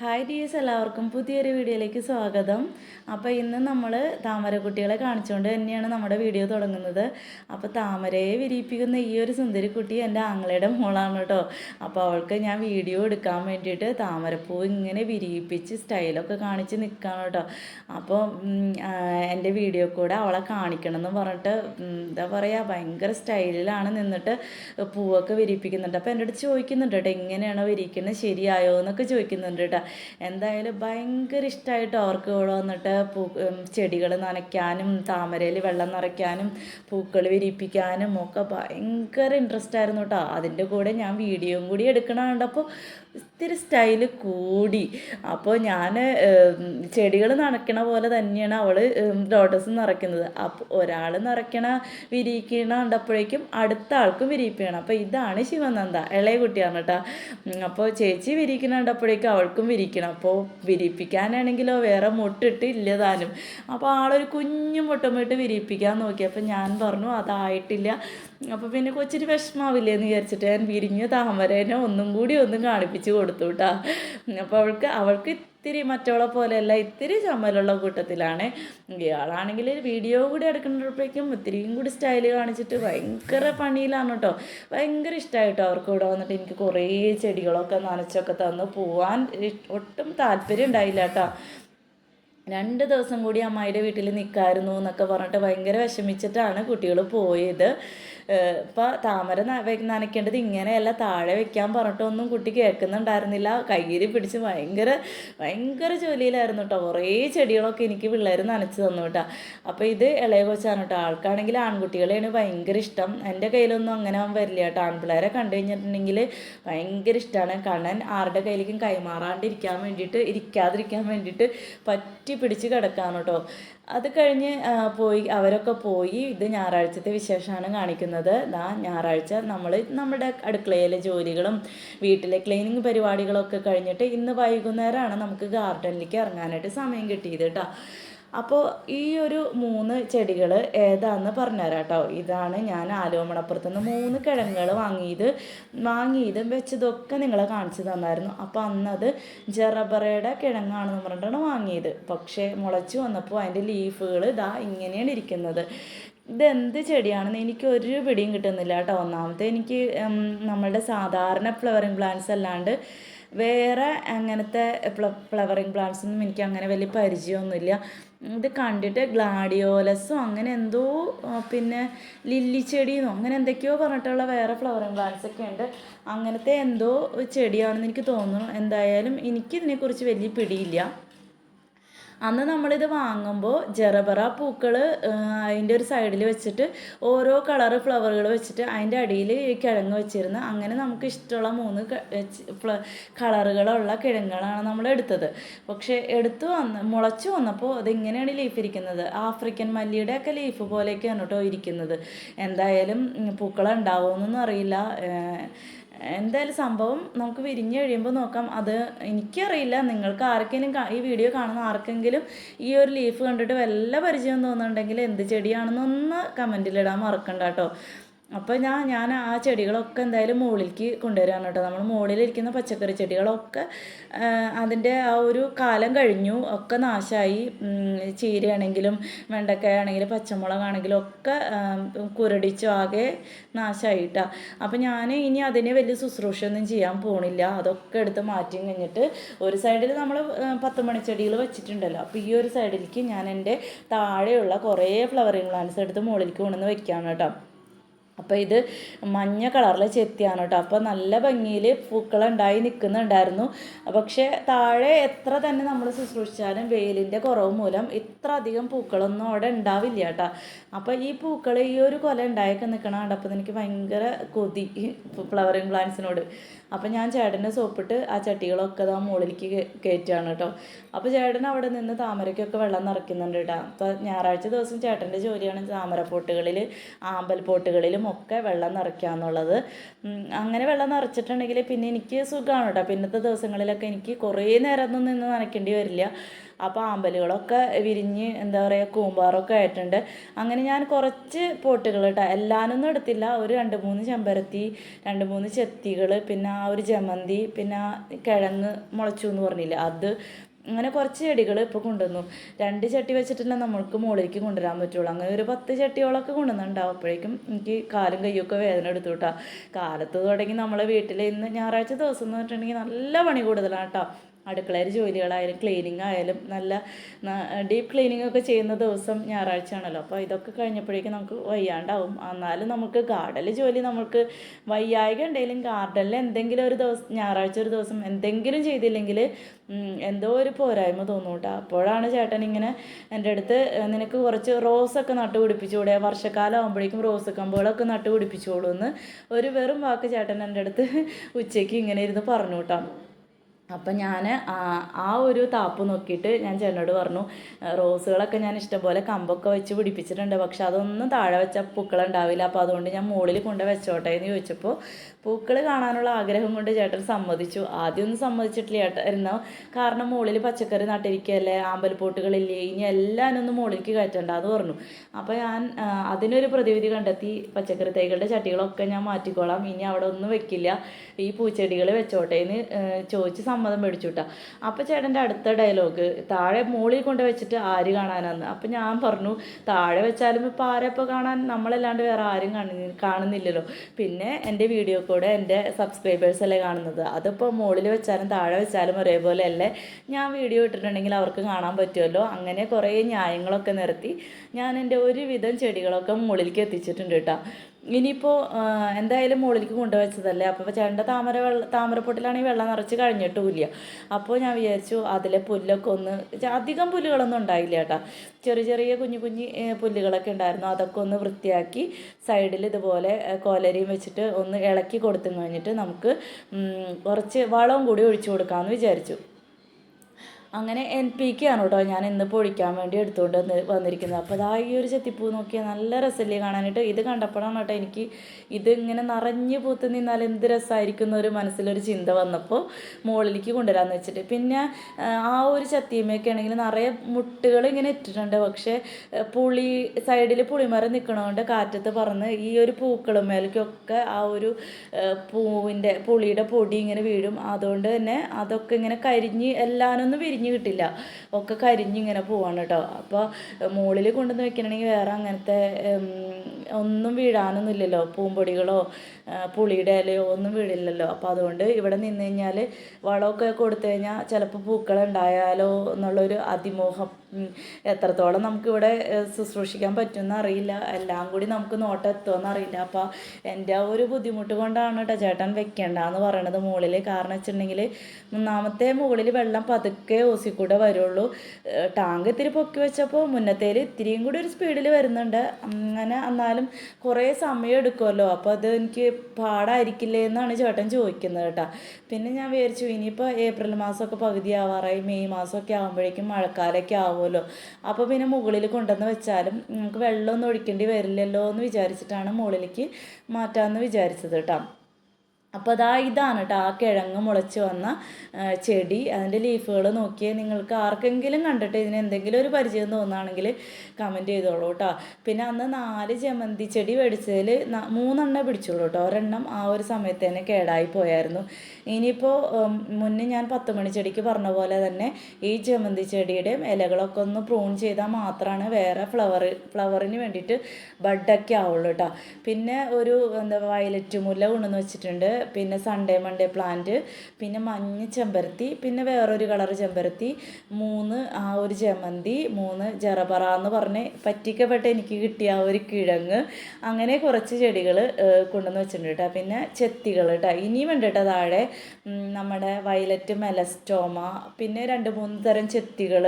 Hi dears എല്ലാവർക്കും പുതിയൊരു വീഡിയോയിലേക്ക് സ്വാഗതം. അപ്പോൾ ഇന്ന് നമ്മൾ താമരക്കുട്ടികളെ കാണിച്ചുകൊണ്ട് തന്നെയാണ് നമ്മുടെ വീഡിയോ തുടങ്ങുന്നത്. അപ്പോൾ താമരയെ വിരിയിപ്പിക്കുന്ന ഈ ഒരു സുന്ദരി കുട്ടി എന്റെ ആങ്ങളയുടെ മോളാണ് കേട്ടോ. അപ്പോൾ അവൾക്ക് ഞാൻ വീഡിയോ എടുക്കാൻ വേണ്ടിയിട്ട് താമരപ്പൂ ഇങ്ങനെ വിരിയിപ്പിച്ച് സ്റ്റൈലൊക്കെ കാണിച്ച് നിൽക്കുകയാണ് കേട്ടോ. അപ്പോൾ എന്റെ വീഡിയോ കൂടെ അവളെ കാണിക്കണം എന്ന് പറഞ്ഞിട്ട് എന്താ പറയുക ഭയങ്കര സ്റ്റൈലിലാണ് നിന്നിട്ട് പൂവൊക്കെ വിരിയിപ്പിക്കുന്നുണ്ട്. അപ്പോൾ എന്റെ അടുത്ത് ചോദിക്കുന്നുണ്ട് കേട്ടോ എങ്ങനെയാണോ വിരിയിക്കുന്നത് ശരിയായോ? എന്നൊക്കെ ചോദിക്കുന്നുണ്ട് കേട്ടോ. എന്തായാലും ഭയങ്കര ഇഷ്ടമായിട്ട് അവർക്ക് ഇവിടെ വന്നിട്ട് പൂ ചെടികൾ നനയ്ക്കാനും താമരയിൽ വെള്ളം നിറയ്ക്കാനും പൂക്കൾ വിരിപ്പിക്കാനും ഒക്കെ ഭയങ്കര ഇൻട്രസ്റ്റ് ആയിരുന്നു കേട്ടോ അതിന്റെ കൂടെ ഞാൻ വീഡിയോയും കൂടി എടുക്കണ കണ്ടപ്പോൾ ഇത്തിരി സ്റ്റൈൽ കൂടി. അപ്പോൾ ഞാൻ ചെടികൾ നനയ്ക്കണ പോലെ തന്നെയാണ് അവൾ ലോട്ടസ് നിറയ്ക്കുന്നത്. അപ്പോൾ ഒരാൾ നിറയ്ക്കണ വിരിയിക്കണ കണ്ടപ്പോഴേക്കും അടുത്ത ആൾക്കും വിരിയിപ്പിക്കണം. അപ്പോൾ ഇതാണ് ശിവനന്ദ ഇളയ കുട്ടിയാണ് കേട്ടോ. അപ്പോൾ ചേച്ചി വിരിയിക്കണ കണ്ടപ്പോഴേക്കും അവൾക്കും വിരിക്കണം അപ്പോൾ വിരിയിപ്പിക്കാനാണെങ്കിലോ വേറെ മുട്ടിട്ട് ഇല്ല താനും അപ്പോൾ ആളൊരു കുഞ്ഞു മുട്ടമിട്ട് വിരിയിപ്പിക്കാൻ നോക്കി. അപ്പോൾ ഞാൻ പറഞ്ഞു അതായിട്ടില്ല. അപ്പോൾ പിന്നെ കൊച്ചിന് വിഷമാവില്ലേ എന്ന് വിചാരിച്ചിട്ട് ഞാൻ വിരിഞ്ഞ താമരേനെ ഒന്നും കൂടി ഒന്നും കാണിപ്പിച്ച്. കൊടുത്തു കേട്ടോ അപ്പോൾ അവൾക്ക് അവൾക്ക് ഇത്തിരി മറ്റവളെ പോലെയല്ല ഇത്തിരി ചമ്മലുള്ള കൂട്ടത്തിലാണ്. ഇയാളാണെങ്കിൽ വീഡിയോ കൂടി എടുക്കുമ്പോഴേക്കും ഇത്തിരിയും കൂടി സ്റ്റൈൽ കാണിച്ചിട്ട് ഭയങ്കര പണിയിലാണ് കേട്ടോ ഭയങ്കര ഇഷ്ടമായിട്ടോ അവർക്ക് ഇവിടെ വന്നിട്ട് എനിക്ക് കുറേ ചെടികളൊക്കെ നനച്ചൊക്കെ തന്ന്. പോവാൻ ഒട്ടും താല്പര്യം ഉണ്ടായില്ല കേട്ടോ രണ്ട് ദിവസം കൂടി അമ്മായിയുടെ വീട്ടിൽ നിൽക്കായിരുന്നു എന്നൊക്കെ പറഞ്ഞിട്ട് ഭയങ്കര വിഷമിച്ചിട്ടാണ് കുട്ടികൾ പോയത്. ഇപ്പം താമര നനയ്ക്കേണ്ടത് ഇങ്ങനെയല്ല താഴെ വെക്കാൻ പറഞ്ഞിട്ടൊന്നും കുട്ടി കേൾക്കുന്നുണ്ടായിരുന്നില്ല. കയ്യിൽ പിടിച്ച് ഭയങ്കര ഭയങ്കര ജോലിയിലായിരുന്നു കേട്ടോ കുറേ ചെടികളൊക്കെ എനിക്ക് പിള്ളേർ നനച്ച് തന്നു കേട്ടോ അപ്പോൾ ഇത് ഇളയ കൊച്ചാണ് കേട്ടോ ആൾക്കാണെങ്കിൽ ആൺകുട്ടികളെയാണ് ഭയങ്കര ഇഷ്ടം. എന്റെ കയ്യിലൊന്നും അങ്ങനെ അവൻ വരില്ല കേട്ടോ ആൺപിള്ളേരെ കണ്ടു കഴിഞ്ഞിട്ടുണ്ടെങ്കിൽ ഭയങ്കര ഇഷ്ടമാണ് കണ്ണൻ ആരുടെ കയ്യിലേക്കും കൈമാറാണ്ടിരിക്കാൻ വേണ്ടിയിട്ട് ഇരിക്കാതിരിക്കാൻ വേണ്ടിയിട്ട് പറ്റി പിടിച്ച് കിടക്കാണ് കേട്ടോ അത് കഴിഞ്ഞ് പോയി അവരൊക്കെ പോയി ഇത് ഞായറാഴ്ചത്തെ വിശേഷമാണ് കാണിക്കുന്നത്. ദാ ഞായറാഴ്ച നമ്മൾ നമ്മുടെ അടുക്കളയിലെ ജോലികളും വീട്ടിലെ ക്ലീനിങ് പരിപാടികളൊക്കെ കഴിഞ്ഞിട്ട് ഇന്ന് വൈകുന്നേരമാണ് നമുക്ക് ഗാർഡനിലേക്ക് ഇറങ്ങാനായിട്ട് സമയം കിട്ടിയത് കേട്ടോ അപ്പോൾ ഈ ഒരു മൂന്ന് ചെടികൾ ഏതാന്ന് പറഞ്ഞുതരാം കേട്ടോ ഇതാണ് ഞാൻ ആലുവമണപ്പുറത്ത് നിന്ന് മൂന്ന് കിഴങ്ങുകൾ വാങ്ങിയത്. വാങ്ങിയതും വെച്ചതൊക്കെ നിങ്ങളെ കാണിച്ചു തന്നായിരുന്നു. അപ്പോൾ അന്നത് ജറബറയുടെ കിഴങ്ങാണെന്ന് പറഞ്ഞിട്ടാണ് വാങ്ങിയത്. പക്ഷേ മുളച്ച് വന്നപ്പോൾ അതിന്റെ ലീഫുകൾ ഇതാ ഇങ്ങനെയാണ് ഇരിക്കുന്നത്. ഇതെന്ത് ചെടിയാണെന്ന് എനിക്ക് ഒരു പിടിയും കിട്ടുന്നില്ല കേട്ടോ. ഒന്നാമത്തെ എനിക്ക് നമ്മളുടെ സാധാരണ ഫ്ലവറിങ് പ്ലാന്റ്സ് അല്ലാണ്ട് വേറെ അങ്ങനത്തെ ഫ്ലവറിങ് പ്ലാന്റ്സ് ഒന്നും എനിക്ക് അങ്ങനെ വലിയ പരിചയമൊന്നുമില്ല. ഇത് കണ്ടിട്ട് ഗ്ലാഡിയോലസും അങ്ങനെ എന്തോ പിന്നെ ലില്ലി ചെടിയെന്നോ അങ്ങനെ എന്തൊക്കെയോ പറഞ്ഞിട്ടുള്ള വേറെ ഫ്ലവറിങ് പ്ലാന്റ്സ് ഒക്കെ ഉണ്ട്. അങ്ങനത്തെ എന്തോ ചെടിയാണെന്ന് എനിക്ക് തോന്നുന്നു. എന്തായാലും എനിക്കിതിനെക്കുറിച്ച് വലിയ പിടിയില്ല. അന്ന് നമ്മളിത് വാങ്ങുമ്പോൾ ജെറബറ പൂക്കൾ അതിന്റെ ഒരു സൈഡിൽ വെച്ചിട്ട് ഓരോ കളറ് ഫ്ലവറുകൾ വെച്ചിട്ട് അതിന്റെ അടിയിൽ കിഴങ്ങ് വെച്ചിരുന്നു. അങ്ങനെ നമുക്ക് ഇഷ്ടമുള്ള മൂന്ന് കളറുകളുള്ള കിഴങ്ങുകളാണ് നമ്മൾ എടുത്തത്. പക്ഷേ എടുത്തു വന്ന് മുളച്ചു വന്നപ്പോൾ അതിങ്ങനെയാണ് ലീഫ് ഇരിക്കുന്നത്? ആഫ്രിക്കൻ മല്ലിയുടെ ഒക്കെ ലീഫ് പോലെയൊക്കെയാണ് കേട്ടോ ഇരിക്കുന്നത്. എന്തായാലും പൂക്കളുണ്ടാവുമെന്നൊന്നും അറിയില്ല. എന്തായാലും സംഭവം നമുക്ക് വിരിഞ്ഞ് കഴിയുമ്പോൾ നോക്കാം. അത് എനിക്കറിയില്ല. നിങ്ങൾക്ക് ആർക്കെങ്കിലും ഈ വീഡിയോ കാണുന്ന ആർക്കെങ്കിലും ഈ ഒരു ലീഫ് കണ്ടിട്ട് വല്ല പരിചയം തോന്നുന്നുണ്ടെങ്കിൽ എന്ത് ചെടിയാണെന്നൊന്ന് കമന്റിലിടാൻ മറക്കണ്ട കേട്ടോ. അപ്പോൾ ഞാൻ ഞാൻ ആ ചെടികളൊക്കെ എന്തായാലും മുകളിലേക്ക് കൊണ്ടുവരാണ് കേട്ടോ. നമ്മൾ മുകളിലിരിക്കുന്ന പച്ചക്കറി ചെടികളൊക്കെ അതിന്റെ ആ ഒരു കാലം കഴിഞ്ഞു. ഒക്കെ നാശമായി ചീരയാണെങ്കിലും വെണ്ടക്കായാണെങ്കിലും പച്ചമുളകാണെങ്കിലും ഒക്കെ കുരടിച്ചു ആകെ നാശമായിട്ടാ അപ്പം ഞാൻ ഇനി അതിനെ വലിയ ശുശ്രൂഷയൊന്നും ചെയ്യാൻ പോണില്ല. അതൊക്കെ എടുത്ത് മാറ്റി കഴിഞ്ഞിട്ട് ഒരു സൈഡിൽ നമ്മൾ പത്ത് മണിച്ചെടികൾ വെച്ചിട്ടുണ്ടല്ലോ. അപ്പോൾ ഈ ഒരു സൈഡിലേക്ക് ഞാൻ എന്റെ താഴെയുള്ള കുറേ ഫ്ലവറിങ് പ്ലാന്റ്സ് എടുത്ത് മുകളിലേക്ക് കൊണ്ടുവന്ന് വെക്കുകയാണ് കേട്ടോ. അപ്പോൾ ഇത് മഞ്ഞ കളറിലെ ചെത്തിയാണ് കേട്ടോ. അപ്പോൾ നല്ല ഭംഗിയിൽ പൂക്കളുണ്ടായി നിൽക്കുന്നുണ്ടായിരുന്നു പക്ഷേ താഴെ എത്ര തന്നെ നമ്മൾ ശുശ്രൂഷിച്ചാലും വെയിലിന്റെ കുറവ് മൂലം ഇത്ര അധികം പൂക്കളൊന്നും അവിടെ ഉണ്ടാവില്ല കേട്ടോ. അപ്പോൾ ഈ പൂക്കൾ ഈ ഒരു കൊല ഉണ്ടായൊക്കെ നിൽക്കണ കണ്ടപ്പോൾ എനിക്ക് ഭയങ്കര കൊതി ഫ്ലവറിങ് പ്ലാന്റ്സിനോട്. അപ്പോൾ ഞാൻ ചേട്ടനെ സോപ്പിട്ട് ആ ചട്ടികളൊക്കെ ആ മുകളിലേക്ക് കയറ്റുകയാണ് കേട്ടോ. അപ്പോൾ ചേട്ടൻ അവിടെ നിന്ന് താമരയ്ക്കൊക്കെ വെള്ളം നിറയ്ക്കുന്നുണ്ട് കേട്ടോ. അപ്പോൾ ഞായറാഴ്ച ദിവസം ചേട്ടന്റെ ജോലിയാണ് താമരപ്പോട്ടുകളിൽ ആമ്പൽ പോട്ടുകളിലും ഒക്കെ വെള്ളം നിറയ്ക്കുക എന്നുള്ളത് അങ്ങനെ വെള്ളം നിറച്ചിട്ടുണ്ടെങ്കിൽ പിന്നെ എനിക്ക് സുഖമാണ് കേട്ടോ. പിന്നത്തെ ദിവസങ്ങളിലൊക്കെ എനിക്ക് കുറേ നേരം ഒന്നും നിന്ന് നനയ്ക്കേണ്ടി വരില്ല. അപ്പോൾ ആമ്പലുകളൊക്കെ വിരിഞ്ഞ് എന്താ പറയുക കൂമ്പാറൊക്കെ ആയിട്ടുണ്ട്. അങ്ങനെ ഞാൻ കുറച്ച് പോട്ടുകൾ കേട്ടോ എല്ലാനൊന്നും എടുത്തില്ല. ഒരു രണ്ട് മൂന്ന് ചെമ്പരത്തി രണ്ട് മൂന്ന് ചെത്തികൾ പിന്നെ ആ ഒരു ജമന്തി പിന്നെ കിഴങ്ങ് മുളച്ചു എന്ന് പറഞ്ഞില്ല അത് അങ്ങനെ കുറച്ച് ചെടികൾ ഇപ്പോൾ കൊണ്ടുവന്നു. രണ്ട് ചട്ടി വെച്ചിട്ടല്ല നമ്മൾക്ക് മുകളിലേക്ക് കൊണ്ടുവരാൻ പറ്റുള്ളൂ. അങ്ങനെ ഒരു പത്ത് ചട്ടിയോളൊക്കെ കൊണ്ടുവന്നിട്ടുണ്ടാവും അപ്പോഴേക്കും എനിക്ക് കാലും കയ്യൊക്കെ വേദന എടുത്തു കേട്ടോ കാലത്ത് തുടങ്ങി നമ്മളെ വീട്ടിൽ ഇന്ന് ഞായറാഴ്ച ദിവസം എന്ന് പറഞ്ഞിട്ടുണ്ടെങ്കിൽ നല്ല പണി കൂടുതലാണ് കേട്ടോ അടുക്കളയിൽ ജോലികളായാലും ക്ലീനിങ് ആയാലും നല്ല ഡീപ്പ് ക്ലീനിങ് ഒക്കെ ചെയ്യുന്ന ദിവസം ഞായറാഴ്ച ആണല്ലോ അപ്പോൾ ഇതൊക്കെ കഴിഞ്ഞപ്പോഴേക്കും നമുക്ക് വയ്യാണ്ടാവും. എന്നാലും നമുക്ക് ഗാർഡനിൽ ജോലി നമുക്ക് വയ്യായിക ഉണ്ടെങ്കിലും ഗാർഡനിൽ എന്തെങ്കിലും ഒരു ദിവസം ഞായറാഴ്ച ഒരു ദിവസം എന്തെങ്കിലും ചെയ്തില്ലെങ്കിൽ എന്തോ ഒരു പോരായ്മ തോന്നൂട്ടാ അപ്പോഴാണ് ചേട്ടൻ ഇങ്ങനെ എന്റെ അടുത്ത് നിനക്ക് കുറച്ച് റോസൊക്കെ നട്ടു പിടിപ്പിച്ചുകൂടെ വർഷക്കാലം ആകുമ്പോഴേക്കും റോസ് കമ്പുകളൊക്കെ നട്ടു പിടിപ്പിച്ചോളൂ എന്ന് ഒരു വെറും വാക്ക് ചേട്ടൻ എന്റെ അടുത്ത് ഉച്ചയ്ക്ക് ഇങ്ങനെ ഇരുന്ന് പറഞ്ഞു കേട്ടോ അപ്പം ഞാൻ ആ ഒരു താപ്പ് നോക്കിയിട്ട് ഞാൻ ചേട്ടനോട് പറഞ്ഞു റോസുകളൊക്കെ ഞാൻ ഇഷ്ടംപോലെ കമ്പൊക്കെ വെച്ച് പിടിപ്പിച്ചിട്ടുണ്ട് പക്ഷെ അതൊന്നും താഴെ വെച്ചാൽ പൂക്കളുണ്ടാവില്ല അപ്പോൾ അതുകൊണ്ട് ഞാൻ മുകളിൽ കൊണ്ട് വെച്ചോട്ടെ എന്ന് ചോദിച്ചപ്പോൾ പൂക്കൾ കാണാനുള്ള ആഗ്രഹം കൊണ്ട് ചേട്ടൻ സമ്മതിച്ചു. ആദ്യമൊന്നും സമ്മതിച്ചിട്ടില്ല ചേട്ടായിരുന്നു കാരണം മുകളിൽ പച്ചക്കറി നട്ടിരിക്കുകയല്ലേ ആമ്പൽപ്പോട്ടുകളില്ലേ ഇനി എല്ലാം ഒന്ന് മുകളിലേക്ക് കയറ്റണ്ട എന്ന് പറഞ്ഞു. അപ്പോൾ ഞാൻ അതിനൊരു പ്രതിവിധി കണ്ടെത്തി. പച്ചക്കറി തൈകളുടെ ചട്ടികളൊക്കെ ഞാൻ മാറ്റിക്കോളാം. ഇനി അവിടെ ഒന്നും വെക്കില്ല. ഈ പൂച്ചെടികൾ വെച്ചോട്ടെ എന്ന് ചോദിച്ച് സമ്മതം മേടിച്ചു കിട്ടാം അപ്പോൾ ചേട്ടന്റെ അടുത്ത ഡയലോഗ് താഴെ മുകളിൽ കൊണ്ട് വെച്ചിട്ട് ആര് കാണാനാന്ന്? അപ്പം ഞാൻ പറഞ്ഞു താഴെ വെച്ചാലും ഇപ്പോൾ ആരെ ഇപ്പോൾ കാണാൻ നമ്മളല്ലാണ്ട് വേറെ ആരും കാണുന്ന കാണുന്നില്ലല്ലോ. പിന്നെ എന്റെ വീഡിയോ കൂടെ എന്റെ സബ്സ്ക്രൈബേഴ്സ് അല്ലേ കാണുന്നത്. അതിപ്പോൾ മുകളിൽ വെച്ചാലും താഴെ വെച്ചാലും ഒരേപോലെ അല്ലേ ഞാൻ വീഡിയോ ഇട്ടിട്ടുണ്ടെങ്കിൽ അവർക്ക് കാണാൻ പറ്റുമല്ലോ. അങ്ങനെ കുറേ ന്യായങ്ങളൊക്കെ നിർത്തി ഞാൻ എന്റെ ഒരുവിധം ചെടികളൊക്കെ മുകളിലേക്ക് എത്തിച്ചിട്ടുണ്ട് കേട്ടോ. ഇനിയിപ്പോൾ എന്തായാലും മുകളിലേക്ക് കൊണ്ടുവച്ചതല്ലേ? അപ്പോൾ ചേട്ടന്റെ താമര വെള്ള താമരപ്പൊട്ടിലാണെങ്കിൽ വെള്ളം നിറച്ച് കഴിഞ്ഞിട്ടുമില്ല. അപ്പോൾ ഞാൻ വിചാരിച്ചു അതിലെ പുല്ലൊക്കെ ഒന്ന് അധികം പുല്ലുകളൊന്നും ഉണ്ടായില്ല കേട്ടോ. ചെറിയ ചെറിയ കുഞ്ഞു കുഞ്ഞു പുല്ലുകളൊക്കെ ഉണ്ടായിരുന്നു. അതൊക്കെ ഒന്ന് വൃത്തിയാക്കി സൈഡിൽ ഇതുപോലെ കോലരിയും വെച്ചിട്ട് ഒന്ന് ഇളക്കി കൊടുത്തു കഴിഞ്ഞിട്ട് നമുക്ക് കുറച്ച് വളവും കൂടി ഒഴിച്ചു കൊടുക്കാമെന്ന് വിചാരിച്ചു. അങ്ങനെ എൻ പി കെ ആണ് കേട്ടോ ഞാൻ ഇന്ന് പൊഴിക്കാൻ വേണ്ടി എടുത്തുകൊണ്ട് വന്ന് വന്നിരിക്കുന്നത്. അപ്പോൾ അതാ ഈ ഒരു ചെത്തിപ്പൂ നോക്കിയാൽ നല്ല രസമല്ലേ കാണാനായിട്ട്. ഇത് കണ്ടപ്പോഴാണ് കേട്ടോ എനിക്ക് ഇത് ഇങ്ങനെ നിറഞ്ഞു പൂത്ത് നിന്നാൽ എന്ത് രസമായിരിക്കും എന്നൊരു മനസ്സിലൊരു ചിന്ത വന്നപ്പോൾ മുകളിലേക്ക് കൊണ്ടുവരാമെന്ന് വെച്ചിട്ട്. പിന്നെ ആ ഒരു ചത്തിയമ്മയൊക്കെ ആണെങ്കിൽ നിറയെ മുട്ടുകൾ ഇങ്ങനെ ഇട്ടിട്ടുണ്ട്. പക്ഷേ പുളി സൈഡിൽ പുളിമരം നിൽക്കണതുകൊണ്ട് കാറ്റത്ത് പറന്ന് ഈ ഒരു പൂക്കളുമേലേക്കൊക്കെ ആ ഒരു പൂവിന്റെ പുളിയുടെ പൊടി ഇങ്ങനെ വീഴും. അതുകൊണ്ട് തന്നെ അതൊക്കെ ഇങ്ങനെ കരിഞ്ഞ് എല്ലാനൊന്നും വിരിഞ്ഞ് കരിഞ്ഞ് കിട്ടില്ല. ഒക്കെ കരിഞ്ഞിങ്ങനെ പോവാണ് കേട്ടോ അപ്പോൾ മുകളിൽ കൊണ്ടുവന്ന് വെക്കണമെങ്കിൽ വേറെ അങ്ങനത്തെ ഒന്നും വീഴാനൊന്നുമില്ലല്ലോ പൂമ്പൊടികളോ പുളിയുടെ ഇലയോ ഒന്നും വീഴില്ലല്ലോ അപ്പോൾ അതുകൊണ്ട് ഇവിടെ നിന്ന് കഴിഞ്ഞാൽ വളമൊക്കെ കൊടുത്തു കഴിഞ്ഞാൽ ചിലപ്പോൾ പൂക്കളുണ്ടായാലോ എന്നുള്ളൊരു അതിമോഹം എത്രത്തോളം നമുക്കിവിടെ ശുശ്രൂഷിക്കാൻ പറ്റുമെന്ന് അറിയില്ല. എല്ലാം കൂടി നമുക്ക് നോട്ടം എത്തുമെന്ന് അറിയില്ല. അപ്പോൾ എന്റെ ആ ഒരു ബുദ്ധിമുട്ട് കൊണ്ടാണ് കേട്ടോ ചേട്ടൻ വെക്കേണ്ടതെന്ന് പറയണത് മുകളിൽ കാരണം വെച്ചിട്ടുണ്ടെങ്കിൽ മൂന്നാമത്തെ മുകളിൽ വെള്ളം പതുക്കെ ഓസിക്കൂടെ വരുള്ളൂ. ടാങ്ക് ഇത്തിരി പൊക്കി വെച്ചപ്പോൾ മുന്നത്തേൽ ഇത്തിരിയും കൂടി ഒരു സ്പീഡിൽ വരുന്നുണ്ട്. അങ്ങനെ എന്നാലും കുറേ സമയം എടുക്കുമല്ലോ. അപ്പോൾ അത് എനിക്ക് പാടായിരിക്കില്ലേ എന്നാണ് ചേട്ടൻ ചോദിക്കുന്നത് കേട്ടോ. പിന്നെ ഞാൻ വിചാരിച്ചു ഇനിയിപ്പോൾ ഏപ്രിൽ മാസമൊക്കെ പകുതി ആവാറായി മെയ് മാസമൊക്കെ ആകുമ്പോഴേക്കും മഴക്കാലമൊക്കെ ആവുമല്ലോ. അപ്പോൾ പിന്നെ മുകളിൽ കൊണ്ടുവന്ന് വെച്ചാലും നിങ്ങൾക്ക് വെള്ളമൊന്നും ഒഴിക്കേണ്ടി വരില്ലല്ലോ എന്ന് വിചാരിച്ചിട്ടാണ് മുകളിലേക്ക് മാറ്റാമെന്ന് വിചാരിച്ചത് കേട്ടോ. അപ്പോൾ അതാ ഇതാണ് കേട്ടോ ആ കിഴങ്ങ് മുളച്ച് വന്ന ചെടി അതിന്റെ ലീഫുകൾ നോക്കിയാൽ നിങ്ങൾക്ക് ആർക്കെങ്കിലും കണ്ടിട്ട് ഇതിന് എന്തെങ്കിലും ഒരു പരിചയം തോന്നുകയാണെങ്കിൽ കമന്റ് ചെയ്തോളൂ കേട്ടോ പിന്നെ അന്ന് നാല് ജമന്തി ചെടി മേടിച്ചതിൽ മൂന്നെണ്ണം പിടിച്ചോളൂ കേട്ടോ ഒരെണ്ണം ആ ഒരു സമയത്ത് തന്നെ കേടായി പോയായിരുന്നു. ഇനിയിപ്പോൾ മുന്നേ ഞാൻ പത്ത് മണി ചെടിക്ക് പറഞ്ഞ പോലെ തന്നെ ഈ ജമന്തി ചെടിയുടെയും ഇലകളൊക്കെ ഒന്ന് പ്രൂൺ ചെയ്താൽ മാത്രമാണ് വേറെ ഫ്ലവർ ഫ്ലവറിന് വേണ്ടിയിട്ട് ബഡൊക്കെ ആവുള്ളൂ കേട്ടോ പിന്നെ ഒരു എന്താ വയലറ്റ് മുല്ല കൊണ്ടുവന്ന് വെച്ചിട്ടുണ്ട്. പിന്നെ സൺഡേ മൺഡേ പ്ലാന്റ് പിന്നെ മഞ്ഞ ചെമ്പരത്തി പിന്നെ വേറൊരു കളർ ചെമ്പരത്തി മൂന്ന് ആ ഒരു ജമന്തി മൂന്ന് ജറബറ എന്ന് പറഞ്ഞ് പറ്റിക്കപ്പെട്ട് എനിക്ക് കിട്ടിയ ആ ഒരു കിഴങ്ങ്. അങ്ങനെ കുറച്ച് ചെടികൾ കൊണ്ടുവന്ന് വെച്ചിട്ടുണ്ട് കേട്ടോ. പിന്നെ ചെത്തികൾ കേട്ടോ. ഇനിയും ഉണ്ട് കേട്ടോ താഴെ നമ്മുടെ വയലറ്റ് മെലസ്റ്റോമ പിന്നെ രണ്ട് മൂന്ന് തരം ചെത്തികൾ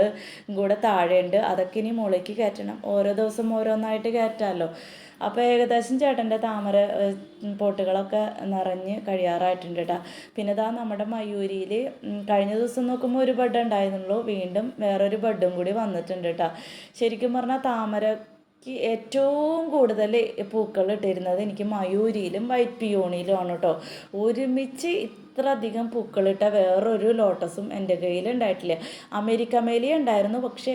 കൂടെ താഴെയുണ്ട് അതൊക്കെ ഇനി മുളയ്ക്ക് കയറ്റണം. ഓരോ ദിവസം ഓരോന്നായിട്ട് കയറ്റാമല്ലോ അപ്പോൾ ഏകദേശം ചേട്ടന്റെ താമര പോട്ടുകളൊക്കെ നിറഞ്ഞ് കഴിയാറായിട്ടുണ്ട് കേട്ടോ പിന്നെ ഇതാ നമ്മുടെ മയൂരിയിൽ കഴിഞ്ഞ ദിവസം നോക്കുമ്പോൾ ഒരു ബഡ് ഉണ്ടായിരുന്നുള്ളൂ. വീണ്ടും വേറൊരു ബഡും കൂടി വന്നിട്ടുണ്ട് കേട്ടോ ശരിക്കും പറഞ്ഞാൽ താമര ഏറ്റവും കൂടുതൽ പൂക്കൾ ഇട്ടിരുന്നത് എനിക്ക് മയൂരിയിലും വൈറ്റ് പിയോണിയിലുമാണ് കേട്ടോ ഒരുമിച്ച് ഇത്ര അധികം പൂക്കളിട്ട വേറൊരു ലോട്ടസും എന്റെ കയ്യിൽ ഉണ്ടായിട്ടില്ല അമേരിക്ക മേലിയുണ്ടായിരുന്നു പക്ഷേ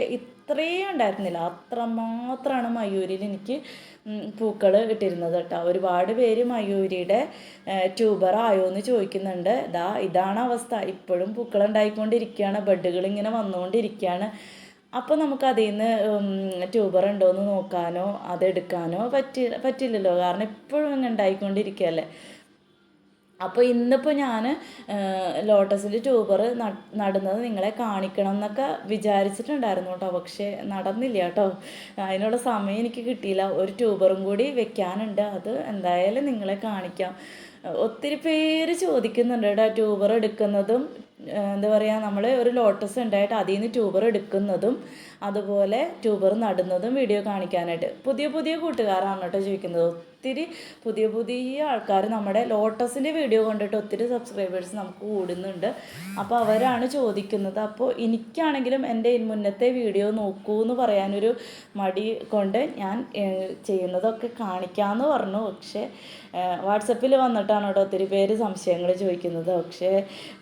ഇത്രയും ഉണ്ടായിരുന്നില്ല. അത്രമാത്രമാണ് മയൂരിൽ എനിക്ക് പൂക്കൾ ഇട്ടിരുന്നത് കേട്ടോ. ഒരുപാട് പേര് മയൂരിയുടെ ട്യൂബർ ആയോ എന്ന് ചോദിക്കുന്നുണ്ട്. ഇതാ ഇതാണ് അവസ്ഥ. ഇപ്പോഴും പൂക്കൾ ഉണ്ടായിക്കൊണ്ടിരിക്കുകയാണ്. ബഡുകൾ ഇങ്ങനെ വന്നുകൊണ്ടിരിക്കുകയാണ്. അപ്പോൾ നമുക്ക് അതിൽ നിന്ന് ട്യൂബർ ഉണ്ടോ എന്ന് നോക്കാനോ അതെടുക്കാനോ പറ്റി പറ്റില്ലല്ലോ. കാരണം ഇപ്പോഴും ഇങ്ങനെ ഉണ്ടായിക്കൊണ്ടിരിക്കുകയല്ലേ. അപ്പോൾ ഇന്നിപ്പോൾ ഞാൻ ലോട്ടസിന്റെ ട്യൂബർ നടുന്നത് നിങ്ങളെ കാണിക്കണം എന്നൊക്കെ വിചാരിച്ചിട്ടുണ്ടായിരുന്നു കേട്ടോ. പക്ഷേ നടന്നില്ല കേട്ടോ. അതിനുള്ള സമയം എനിക്ക് കിട്ടിയില്ല. ഒരു ട്യൂബറും കൂടി വെക്കാനുണ്ട്. അത് എന്തായാലും നിങ്ങളെ കാണിക്കാം. ഒത്തിരി പേര് ചോദിക്കുന്നുണ്ട് കേട്ടോ ട്യൂബർ എടുക്കുന്നതും എന്താ പറയുക നമ്മൾ ഒരു ലോട്ടസ് ഉണ്ടായിട്ട് അതിൽ നിന്ന് ട്യൂബർ എടുക്കുന്നതും അതുപോലെ ട്യൂബർ നടുന്നതും വീഡിയോ കാണിക്കാനായിട്ട്. പുതിയ പുതിയ കൂട്ടുകാരാണ് കേട്ടോ ചോദിക്കുന്നത്. ഒത്തിരി പുതിയ പുതിയ ആൾക്കാർ നമ്മുടെ ലോട്ടസിന്റെ വീഡിയോ കണ്ടിട്ട് ഒത്തിരി സബ്സ്ക്രൈബേഴ്സ് നമുക്ക് കൂടുന്നുണ്ട്. അപ്പോൾ അവരാണ് ചോദിക്കുന്നത്. അപ്പോൾ എനിക്കാണെങ്കിലും എന്റെ മുന്നത്തെ വീഡിയോ നോക്കൂ എന്ന് പറയാനൊരു മടി കൊണ്ട് ഞാൻ ചെയ്യുന്നതൊക്കെ കാണിക്കാമെന്ന് പറഞ്ഞു. പക്ഷേ വാട്സപ്പിൽ വന്നിട്ടാണ് കേട്ടോ ഒത്തിരി പേര് സംശയങ്ങൾ ചോദിക്കുന്നത്. പക്ഷേ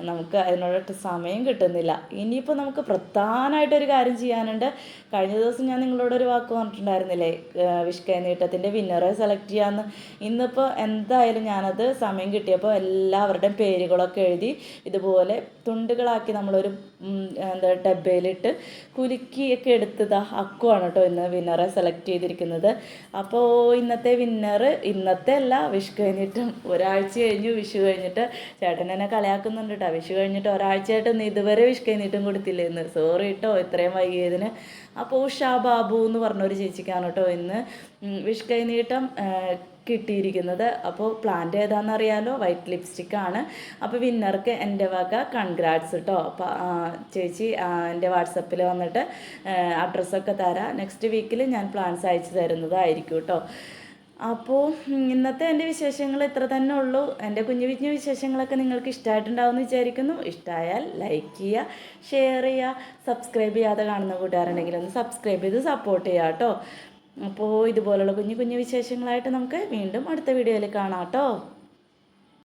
നമുക്ക് അതിനോട് സമയം കിട്ടുന്നില്ല. ഇനിയിപ്പോൾ നമുക്ക് പ്രധാനമായിട്ടൊരു കാര്യം ചെയ്യാനുണ്ട്. കഴിഞ്ഞ ദിവസം ഞാൻ നിങ്ങളോടൊരു വാക്ക് പറഞ്ഞിട്ടുണ്ടായിരുന്നില്ലേ? വിഷ്കൈ നീട്ടത്തിന്റെ വിന്നറെ സെലക്ട് ചെയ്യാമെന്ന് ഇന്നിപ്പോൾ എന്തായാലും ഞാനത് സമയം കിട്ടിയപ്പോൾ എല്ലാവരുടെയും പേരുകളൊക്കെ എഴുതി ഇതുപോലെ തുണ്ടുകളാക്കി നമ്മളൊരു എന്താ ഡബയിലിട്ട് കുലുക്കിയൊക്കെ എടുത്തതാ അക്കുവാണ് കേട്ടോ ഇന്ന് വിന്നറെ സെലക്ട് ചെയ്തിരിക്കുന്നത്. അപ്പോൾ ഇന്നത്തെ വിന്നർ ഇന്നത്തെ അല്ല വിഷു കഴിഞ്ഞിട്ടും ഒരാഴ്ച കഴിഞ്ഞു വിഷു കഴിഞ്ഞിട്ട് ചേട്ടൻ എന്നെ കളിയാക്കുന്നുണ്ട് കേട്ടോ. വിഷു കഴിഞ്ഞിട്ട് ഒരാഴ്ചയായിട്ട് നീ ഇതുവരെ വിഷു കഴിഞ്ഞിട്ടും കൊടുത്തില്ലേ ഇന്ന്. സോറി കേട്ടോ ഇത്രയും വൈകിയതിന്. അപ്പോൾ ഉഷാ ബാബു എന്ന് പറഞ്ഞൊരു ചേച്ചിക്കാണ് കേട്ടോ ഇന്ന്. വിഷ് കൈനീട്ടം കിട്ടിയിരിക്കുന്നത്. അപ്പോൾ പ്ലാന്റ് ഏതാണെന്ന് അറിയാലോ വൈറ്റ് ലിപ്സ്റ്റിക് ആണ് അപ്പോൾ വിന്നർക്ക് എന്റെ വക കൺഗ്രാറ്റ്സ് കേട്ടോ അപ്പോൾ ചേച്ചി എന്റെ വാട്സപ്പിൽ വന്നിട്ട് അഡ്രസ്സൊക്കെ തരാം. നെക്സ്റ്റ് വീക്കിൽ ഞാൻ പ്ലാൻസ് അയച്ചു തരുന്നതായിരിക്കും കേട്ടോ അപ്പോൾ ഇന്നത്തെ എന്റെ വിശേഷങ്ങൾ ഇത്ര തന്നെ ഉള്ളൂ. എന്റെ കുഞ്ഞു കുഞ്ഞു വിശേഷങ്ങളൊക്കെ നിങ്ങൾക്ക് ഇഷ്ടമായിട്ടുണ്ടാവുമെന്ന് വിചാരിക്കുന്നു. ഇഷ്ടമായാൽ ലൈക്ക് ചെയ്യുക ഷെയർ ചെയ്യുക സബ്സ്ക്രൈബ് ചെയ്യാതെ കാണുന്ന കൂട്ടുകാരുണ്ടെങ്കിൽ ഒന്ന് സബ്സ്ക്രൈബ് ചെയ്ത് സപ്പോർട്ട് ചെയ്യുക കേട്ടോ അപ്പോൾ ഇതുപോലുള്ള കുഞ്ഞു കുഞ്ഞു വിശേഷങ്ങളായിട്ട് നമുക്ക് വീണ്ടും അടുത്ത വീഡിയോയിൽ കാണാം കേട്ടോ.